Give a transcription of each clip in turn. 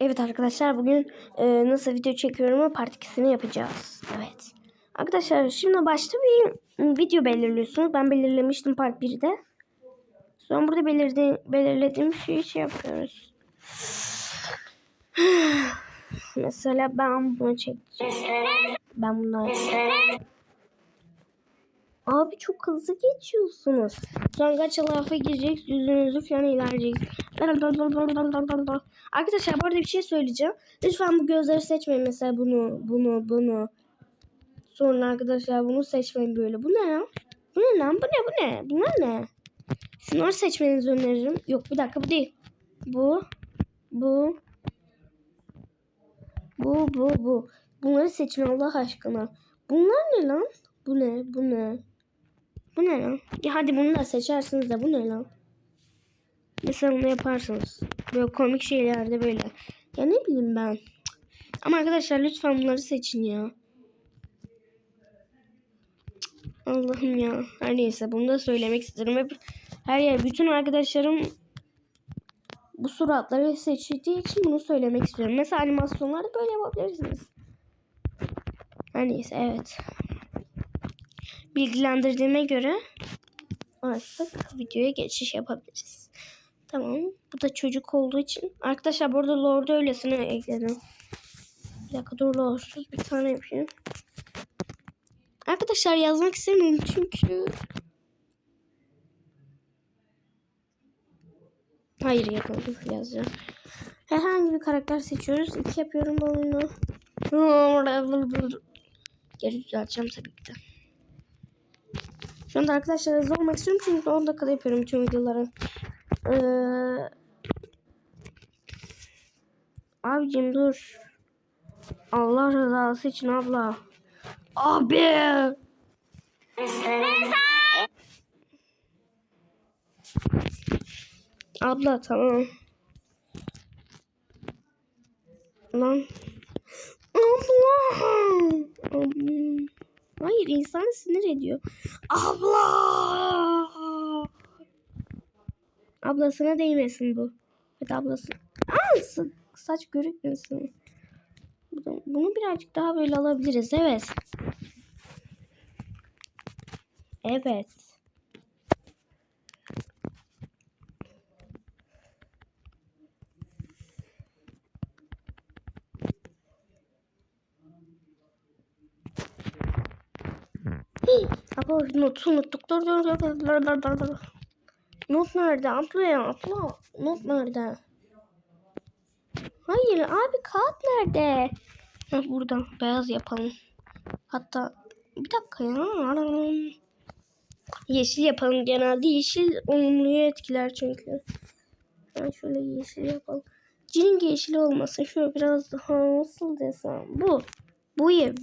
Evet arkadaşlar bugün e, nasıl video çekiyorum part 2'sini yapacağız. Evet. Arkadaşlar şimdi başta bir video belirliyorsunuz. Ben belirlemiştim part 1'de. Sonra burada belirdi, belirlediğim şeyi şey yapıyoruz. Mesela ben bunu çekeceğim. Ben bunu. Abi çok hızlı geçiyorsunuz. Sonra lafa girecek, yüzünüzü falan ilerleyecek. Arkadaşlar bu arada bir şey söyleyeceğim. Lütfen bu gözleri seçmeyin. Mesela bunu, bunu, bunu. Sonra arkadaşlar bunu seçmeyin böyle. Bu ne lan? Bu ne lan? Bu ne? Bu ne? Bunlar ne? Şunları seçmenizi öneririm. Yok bir dakika bu değil. Bu, bu, bu, bu, bu. Bunları seçin Allah aşkına. Bunlar ne lan? Bu ne? Bu ne? Bu ne lan? Ya hadi bunu da seçersiniz de bu ne lan? Mesela bunu yaparsınız. Böyle komik şeylerde böyle. Ya ne bileyim ben. Ama arkadaşlar lütfen bunları seçin ya. Allah'ım ya. Her neyse bunu da söylemek istedim. Hep her yer bütün arkadaşlarım bu suratları seçtiği için bunu söylemek istiyorum. Mesela animasyonlarda böyle yapabilirsiniz. Her neyse evet. Bilgilendirdiğime göre artık videoya geçiş yapabiliriz. Tamam. Bu da çocuk olduğu için. Arkadaşlar burada Lord'u öylesine ekledim. Bir dakika dur Lord'suz bir tane yapayım. Arkadaşlar yazmak istemiyorum çünkü... Hayır yapalım yazacağım. Herhangi bir karakter seçiyoruz. İki yapıyorum oyunu. Geri düzelteceğim tabii ki de. Şu anda arkadaşlar hızlı olmak istiyorum çünkü 10 dakikada yapıyorum tüm videoları. Ee, abicim dur. Allah rızası için abla. Abi. Abla tamam. Lan. Abla. Abla. Hayır insanı sinir ediyor. Abla. Ablasına değmesin bu. Hadi ablası. Aa, sa- saç görükmesin. Bunu- Bunu birazcık daha böyle alabiliriz. Evet. Evet. Notu unuttuk. Dur dur dur dur dur dur dur. Not nerede? Abla ya abla. Not nerede? Hayır abi kağıt nerede? Heh, burada beyaz yapalım. Hatta bir dakika ya. Yeşil yapalım. Genelde yeşil olumluyu etkiler çünkü. Ben şöyle yeşil yapalım. Ciring yeşili olmasın. Şöyle biraz daha nasıl desem. Bu. Bu ye.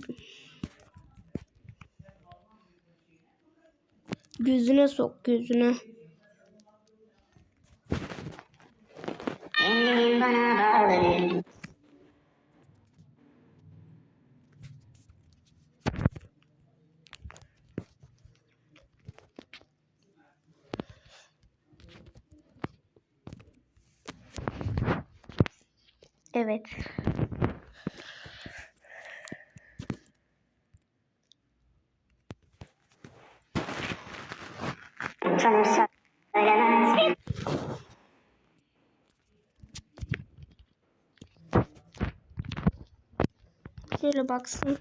Gözüne sok gözüne. Evet. Baksın.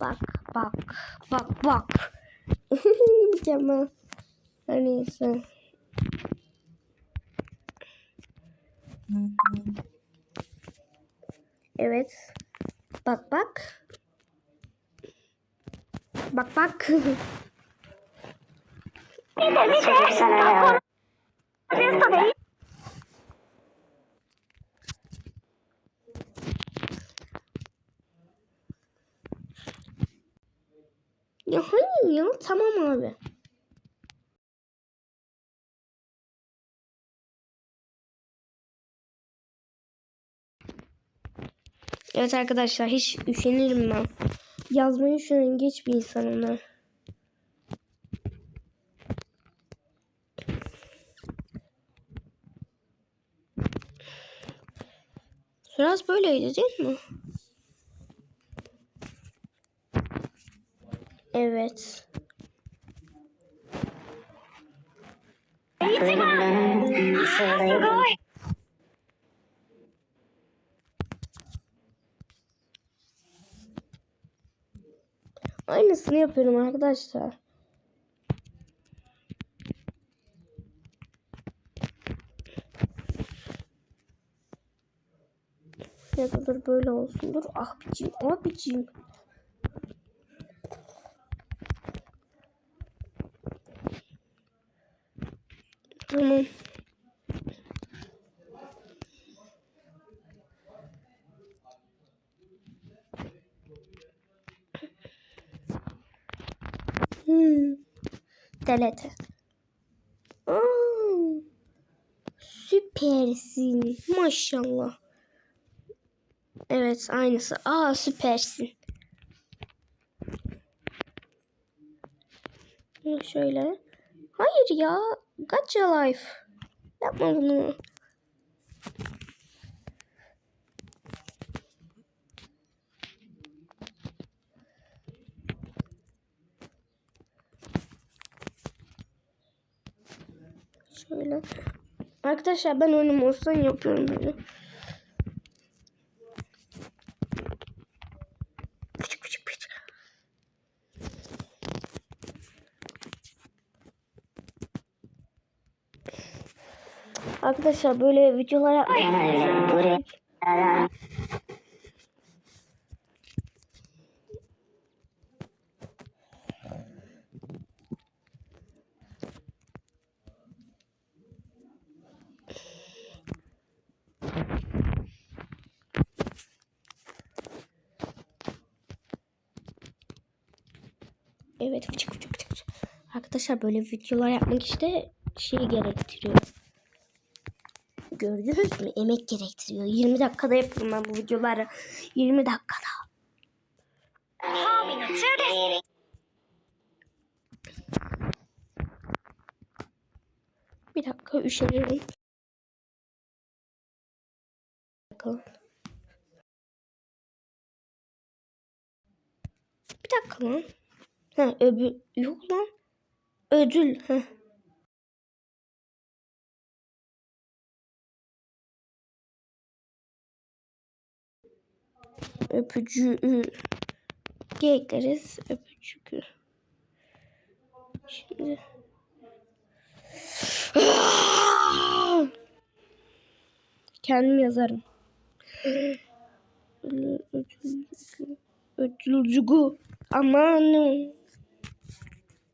Bak bak bak bak. Mükemmel. Her neyse. Evet. Bak bak. Bak bak. Çocuk sana ne olur ya hayır ya tamam abi. Evet arkadaşlar hiç üşenirim ben. Yazmayı üşenen geç bir insanım ben. Biraz böyleydi değil mi? Evet. Ölümden sığdayım. Aynısını yapıyorum arkadaşlar. Ya dur böyle olsun. Dur abicim abicim. Tamam. Hmm. Delete. Aa, süpersin. Maşallah. Evet aynısı. Aa süpersin. Şöyle. Hayır ya. Gacha life. Yapma bunu. Şöyle. Arkadaşlar ben önüm olsan yapıyorum böyle. Arkadaşlar böyle videolar. Evet fıçık fıçık. fıçık. Arkadaşlar böyle videolar yapmak işte şey gerektiriyor. Gördünüz mü? Emek gerektiriyor. 20 dakikada yapıyorum ben bu videoları. 20 dakikada. Bir dakika üşeniyorum. Bakalım. Bir dakika lan. Ha öbür yok lan. Ödül. Ha. Öpücüğü gekleriz. Öpücüğü. Şimdi. Kendim yazarım. Ödülcüğü. Ödülcüğü. Aman.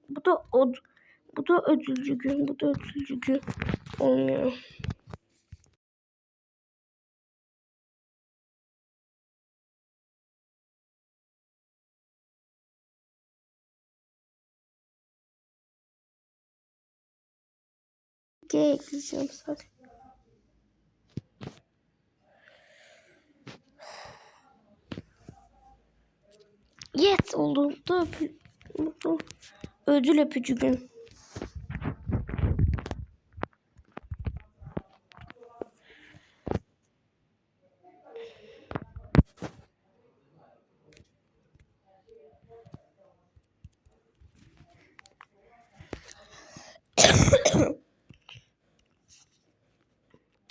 Bu da od bu da ödülcü gün. Bu da ödülcü gün. Olmuyor. G ekleyeceğim sadece. Yes oldu. Ödül öpücü gün.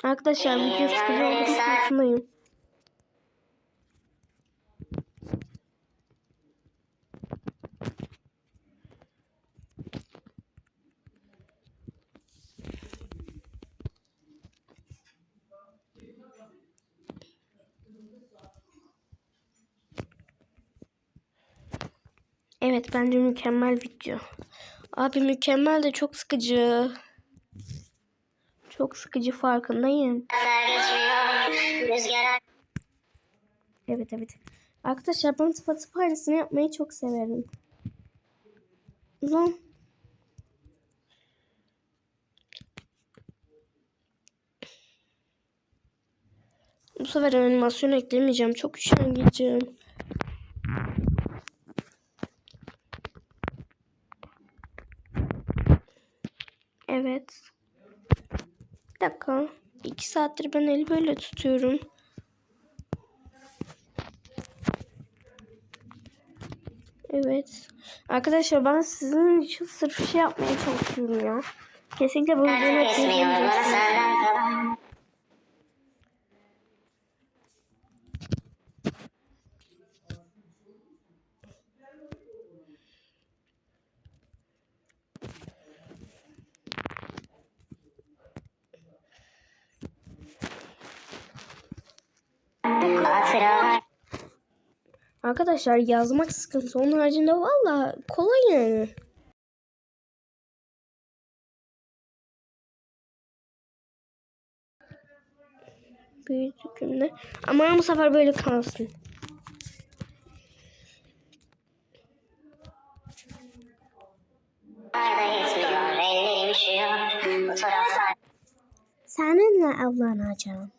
Arkadaşlar video sıkıcı olduğunu farkındayım. Evet bence mükemmel video. Abi mükemmel de çok sıkıcı. Çok sıkıcı farkındayım. Evet evet. Arkadaşlar ben tıpatıp aynısını yapmayı çok severim. Ulan. Bu sefer animasyon eklemeyeceğim. Çok üşengecim. Evet. Bir dakika. İki saattir ben eli böyle tutuyorum. Evet. Arkadaşlar ben sizin için sırf şey yapmaya çalışıyorum ya. Kesinlikle bunu demek. Arkadaşlar yazmak sıkıntı. Onun haricinde valla kolay yani. Büyüdükümde. Ama bu sefer böyle kalsın. Seninle avlanacağım.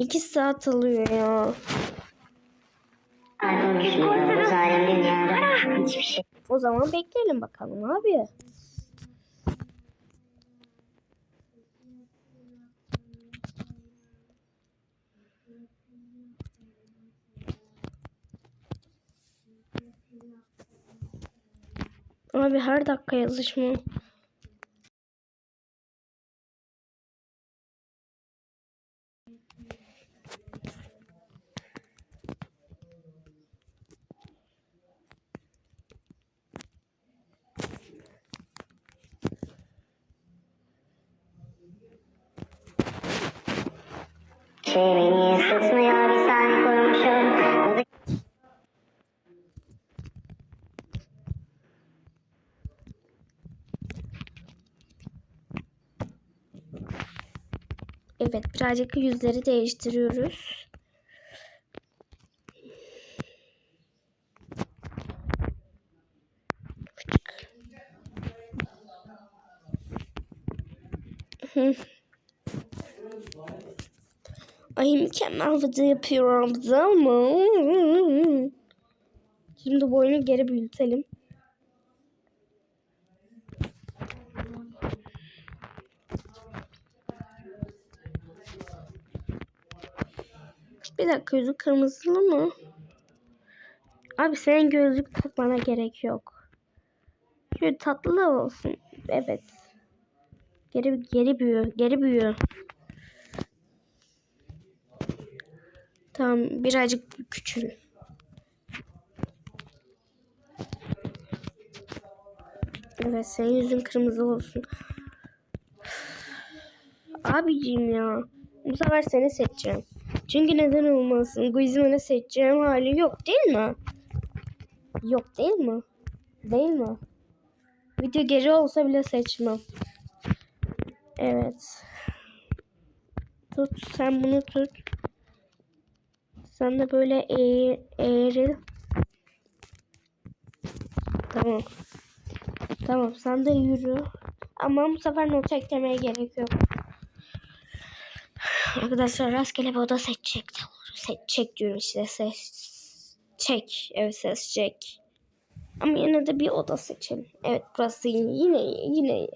2 saat alıyor ya. O zaman bekleyelim bakalım abi. Abi her dakika yazışma. Beni ısıtmıyor. Bir saniye kurmuşum. Evet birazcık yüzleri değiştiriyoruz. Mükemmel video yapıyorum ama. Şimdi boyunu geri büyütelim. Bir dakika yüzü kırmızılı mı? Abi senin gözlük takmana gerek yok. Şöyle tatlı olsun. Evet. Geri geri büyüyor. Geri büyüyor. Tamam birazcık küçül. Evet senin yüzün kırmızı olsun. Abiciğim ya. Bu sefer seni seçeceğim. Çünkü neden olmasın? Guizman'ı seçeceğim hali yok değil mi? Yok değil mi? Değil mi? Video geri olsa bile seçmem. Evet. Tut sen bunu tut. Sen de böyle eğ eğril. Tamam. Tamam sen de yürü. Ama bu sefer not eklemeye gerek yok. Arkadaşlar rastgele bir oda seçecek. Seçecek diyorum işte. Ses. Çek. Evet ses çek. Ama yine de bir oda seçelim. Evet burası yine yine yine.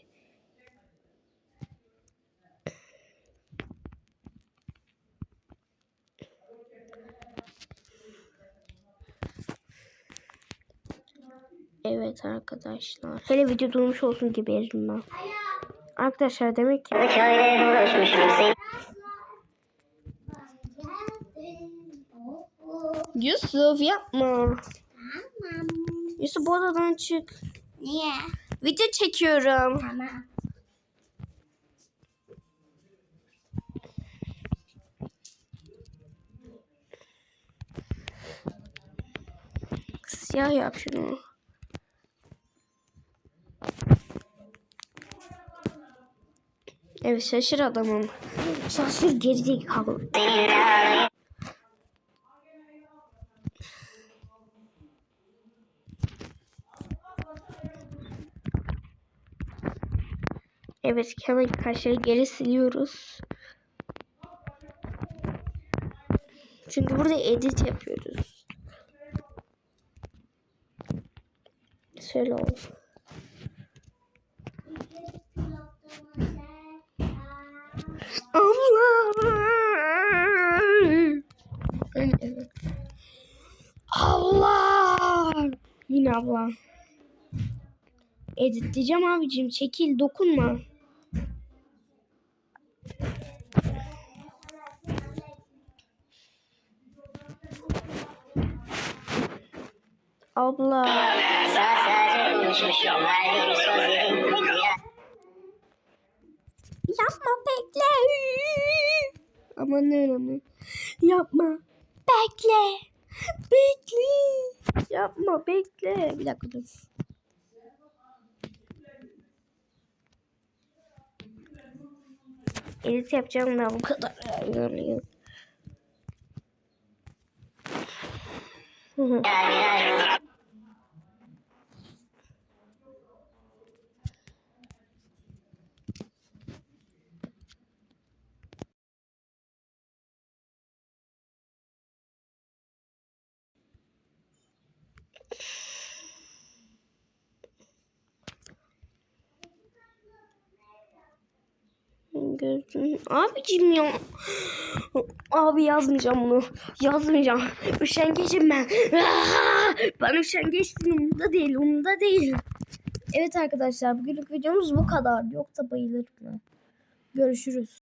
Evet arkadaşlar. Hele video durmuş olsun gibi erim ben. Arkadaşlar demek ki. Yusuf yapma. Yusuf bu odadan çık. Niye? Video çekiyorum. Tamam. Siyah yap şunu. Evet şaşır adamım. Şaşır gerizekalı. Evet hemen karşıya geri siliyoruz. Çünkü burada edit yapıyoruz. Şöyle olsun. Allah. Allah. Yine abla. Editleyeceğim abicim. Çekil dokunma. Abla. Yapma bekle. Aman ne önemli. Yapma. Bekle. Bekle. Yapma bekle. Bir dakika dur. Edit yapacağım da bu kadar. Yani. Yani. Gözüm. Abicim ya. Abi yazmayacağım bunu. Yazmayacağım. Üşengeçim ben. Ben üşengeçtim. Umurumda değil. Umurumda değil. Evet arkadaşlar bugünlük videomuz bu kadar. Yoksa bayılırım ben. Görüşürüz.